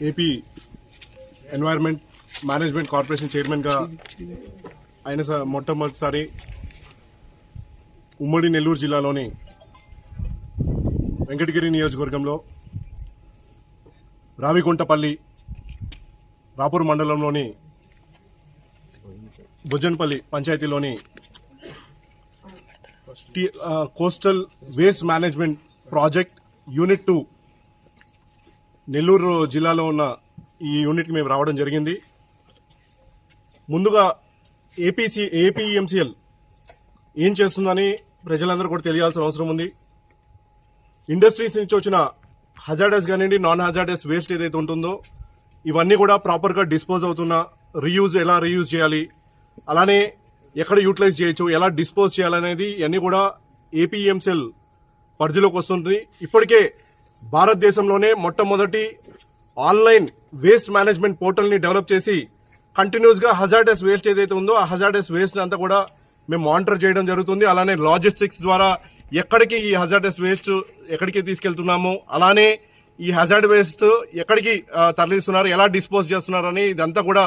AP environment management corporation చైర్మన్గా ఆయన స- మొట్టమొదటిసారి ఉమ్మడి నెల్లూరు జిల్లాలోని వెంకటగిరి నియోజకవర్గంలో రావిగుంటపల్లి రాపూర్ మండలంలోని Bhujanpalli పంచాయతీలోని coastal waste management project unit two Nellore జిల్లాలో ఉన్న ఈ యూనిట్కి మేము రావడం జరిగింది. ముందుగా ఏపీసీ ఏపీఎంసీఎల్ ఏం చేస్తుందని ప్రజలందరూ కూడా తెలియాల్సిన అవసరం ఉంది. ఇండస్ట్రీస్ నుంచి వచ్చిన హజార్డస్ కానివ్వండి నాన్ హజార్డస్ వేస్ట్ ఏదైతే ఉంటుందో ఇవన్నీ కూడా ప్రాపర్గా డిస్పోజ్ అవుతున్నా రీయూజ్ ఎలా రీయూజ్ చేయాలి అలానే ఎక్కడ యూటిలైజ్ చేయొచ్చు ఎలా డిస్పోజ్ చేయాలనేది ఇవన్నీ కూడా ఏపీఎంసీఎల్ పరిధిలోకి వస్తుంది. ఇప్పటికే భారతదేశంలోనే మొట్టమొదటి ఆన్లైన్ వేస్ట్ మేనేజ్మెంట్ పోర్టల్ని డెవలప్ చేసి కంటిన్యూస్గా హజార్డస్ వేస్ట్ ఏదైతే ఉందో ఆ హజార్డస్ వేస్ట్ అంతా కూడా మేము మానిటర్ చేయడం జరుగుతుంది. అలానే లాజిస్టిక్స్ ద్వారా ఎక్కడికి ఈ హజార్డస్ వేస్ట్ ఎక్కడికి తీసుకెళ్తున్నాము అలానే ఈ హజార్డ్ వేస్ట్ ఎక్కడికి తరలిస్తున్నారు ఎలా డిస్పోజ్ చేస్తున్నారు అని ఇదంతా కూడా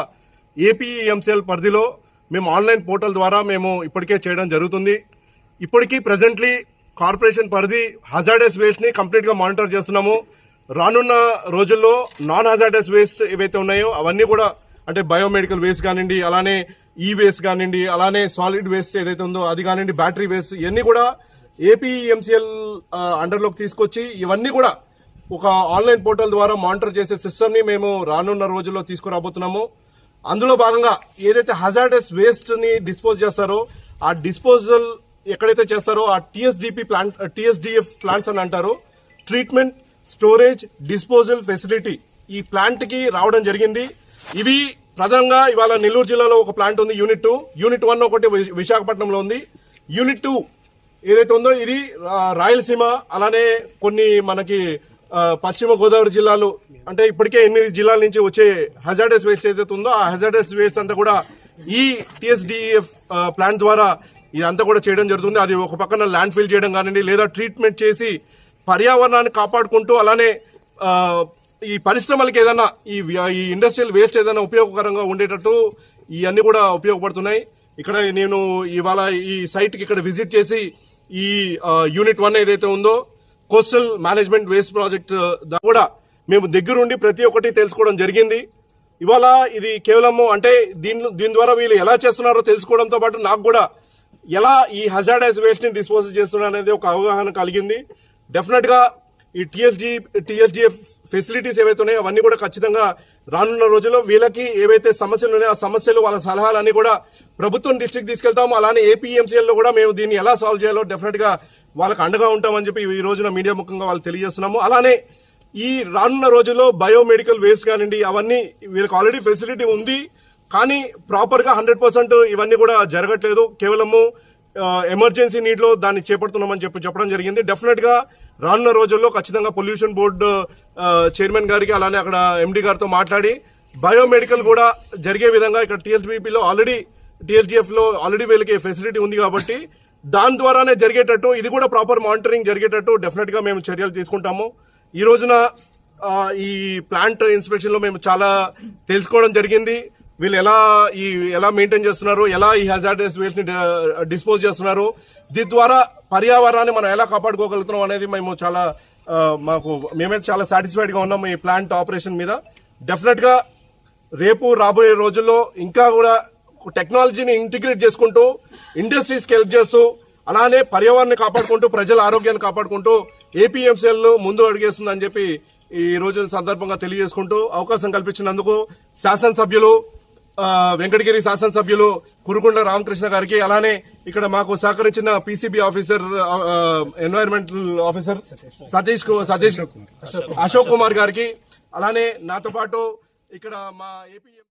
ఏపీఎంసీఎల్ పరిధిలో మేము ఆన్లైన్ పోర్టల్ ద్వారా మేము ఇప్పటికే చేయడం జరుగుతుంది. ఇప్పటికీ ప్రజెంట్లీ కార్పొరేషన్ పరిధి హజార్డస్ వేస్ట్ని కంప్లీట్గా మానిటర్ చేస్తున్నాము. రానున్న రోజుల్లో నాన్ హజార్డస్ వేస్ట్ ఏవైతే ఉన్నాయో అవన్నీ కూడా అంటే బయోమెడికల్ వేస్ట్ కానివ్వండి అలానే ఈ వేస్ట్ కానివ్వండి అలానే సాలిడ్ వేస్ట్ ఏదైతే ఉందో అది కానివ్వండి బ్యాటరీ వేస్ట్ ఇవన్నీ కూడా ఏపీఎంసీఎల్ అండర్లోకి తీసుకొచ్చి ఇవన్నీ కూడా ఒక ఆన్లైన్ పోర్టల్ ద్వారా మానిటర్ చేసే సిస్టమ్ని మేము రానున్న రోజుల్లో తీసుకురాబోతున్నాము. అందులో భాగంగా ఏదైతే హజార్డస్ వేస్ట్ని డిస్పోజ్ చేస్తారో ఆ డిస్పోజల్ ఎక్కడైతే చేస్తారో ఆ టీఎస్డిపి ప్లాంట్ టీఎస్డిఎఫ్ ప్లాంట్స్ అని అంటారు. ట్రీట్మెంట్ స్టోరేజ్ డిస్పోజల్ ఫెసిలిటీ ఈ ప్లాంట్కి రావడం జరిగింది. ఇవి ప్రధానంగా ఇవాళ నెల్లూరు జిల్లాలో ఒక ప్లాంట్ ఉంది యూనిట్ టూ యూనిట్ వన్ ఒకటి విశాఖపట్నంలో ఉంది. యూనిట్ టూ ఏదైతే ఉందో ఇది రాయలసీమ అలానే కొన్ని మనకి పశ్చిమ గోదావరి జిల్లాలు అంటే ఇప్పటికే ఎనిమిది జిల్లాల నుంచి వచ్చే హజార్డస్ వేస్ట్ ఏదైతే ఉందో ఆ హజార్డస్ వేస్ట్ అంతా కూడా ఈ టిఎస్డిఎఫ్ ప్లాంట్ ద్వారా ఇదంతా కూడా చేయడం జరుగుతుంది. అది ఒక పక్కన ల్యాండ్ ఫిల్ చేయడం కానివ్వండి లేదా ట్రీట్మెంట్ చేసి పర్యావరణాన్ని కాపాడుకుంటూ అలానే ఈ పరిశ్రమలకి ఏదైనా ఈ ఈ ఇండస్ట్రియల్ వేస్ట్ ఏదైనా ఉపయోగకరంగా ఉండేటట్టు ఇవన్నీ కూడా ఉపయోగపడుతున్నాయి. ఇక్కడ నేను ఇవాళ ఈ సైట్కి ఇక్కడ విజిట్ చేసి ఈ యూనిట్ వన్ ఏదైతే ఉందో కోస్టల్ మేనేజ్మెంట్ వేస్ట్ ప్రాజెక్ట్ కూడా మేము దగ్గరుండి ప్రతి ఒక్కటి తెలుసుకోవడం జరిగింది. ఇవాళ ఇది కేవలము అంటే దీని దీని ద్వారా వీళ్ళు ఎలా చేస్తున్నారో తెలుసుకోవడంతో పాటు నాకు కూడా ఎలా ఈ హజార్డైజ్ వేస్ట్ని డిస్పోజ్ చేస్తున్నా అనేది ఒక అవగాహన కలిగింది. డెఫినెట్గా ఈ టిఎస్డి టిఎస్డిఎఫ్ ఫెసిలిటీస్ ఏవైతే ఉన్నాయో అవన్నీ కూడా ఖచ్చితంగా రానున్న రోజుల్లో వీళ్ళకి ఏవైతే సమస్యలు ఉన్నాయో ఆ సమస్యలు వాళ్ళ సలహాలన్నీ కూడా ప్రభుత్వం డిస్టిక్ తీసుకెళ్తాము. అలానే ఏపీఎంసీఎల్లో కూడా మేము దీన్ని ఎలా సాల్వ్ చేయాలో డెఫినెట్గా వాళ్ళకి అండగా ఉంటామని చెప్పి ఈ రోజున మీడియా ముఖంగా వాళ్ళు తెలియజేస్తున్నాము. అలానే ఈ రానున్న రోజుల్లో బయోమెడికల్ వేస్ట్ కానివ్వండి అవన్నీ వీళ్ళకి ఆల్రెడీ ఫెసిలిటీ ఉంది. కానీ ప్రాపర్గా హండ్రెడ్ పర్సెంట్ ఇవన్నీ కూడా జరగట్లేదు. కేవలము ఎమర్జెన్సీ నీడ్లో దాన్ని చేపడుతున్నామని చెప్పి చెప్పడం జరిగింది. డెఫినెట్గా రానున్న రోజుల్లో ఖచ్చితంగా పొల్యూషన్ బోర్డు చైర్మన్ గారికి అలానే అక్కడ ఎండి గారితో మాట్లాడి బయోమెడికల్ కూడా జరిగే విధంగా ఇక్కడ టీఎస్బీపీలో ఆల్రెడీ టీఎస్డిఎఫ్లో ఆల్రెడీ వీళ్ళకి ఫెసిలిటీ ఉంది కాబట్టి దాని ద్వారానే జరిగేటట్టు ఇది కూడా ప్రాపర్ మానిటరింగ్ జరిగేటట్టు డెఫినెట్గా మేము చర్యలు తీసుకుంటాము. ఈ రోజున ఈ ప్లాంట్ ఇన్స్పెక్షన్లో మేము చాలా తెలుసుకోవడం జరిగింది. వీళ్ళు ఎలా ఈ ఎలా మెయింటైన్ చేస్తున్నారు? ఎలా ఈ హెజార్డస్ వేస్ట్ని uh, డిస్పోజ్ చేస్తున్నారు? దీని ద్వారా పర్యావరణాన్ని మనం ఎలా కాపాడుకోగలుగుతున్నాం అనేది మేము చాలా uh, మాకు మేమైతే చాలా సాటిస్ఫైడ్గా ఉన్నాం ఈ ప్లాంట్ ఆపరేషన్ మీద. డెఫినెట్గా రేపు రాబోయే రోజుల్లో ఇంకా కూడా టెక్నాలజీని ఇంటిగ్రేట్ చేసుకుంటూ ఇండస్ట్రీస్కి హెల్ప్ చేస్తూ అలానే పర్యావరణాన్ని కాపాడుకుంటూ ప్రజల ఆరోగ్యాన్ని కాపాడుకుంటూ ఏపీఎంసీఎల్ ముందు అడిగేస్తుందని చెప్పి ఈ రోజు సందర్భంగా తెలియజేసుకుంటూ అవకాశం కల్పించినందుకు శాసనసభ్యులు వెంకటగిరి శాసనసభ్యులు కురుకొండ రామకృష్ణ గారికి అలానే ఇక్కడ మాకు సహకరించిన PCB officer environmental officer Satish Satish Ashok Kumar గారికి అలానే నాతో పాటు ఇక్కడ మా ఏపీ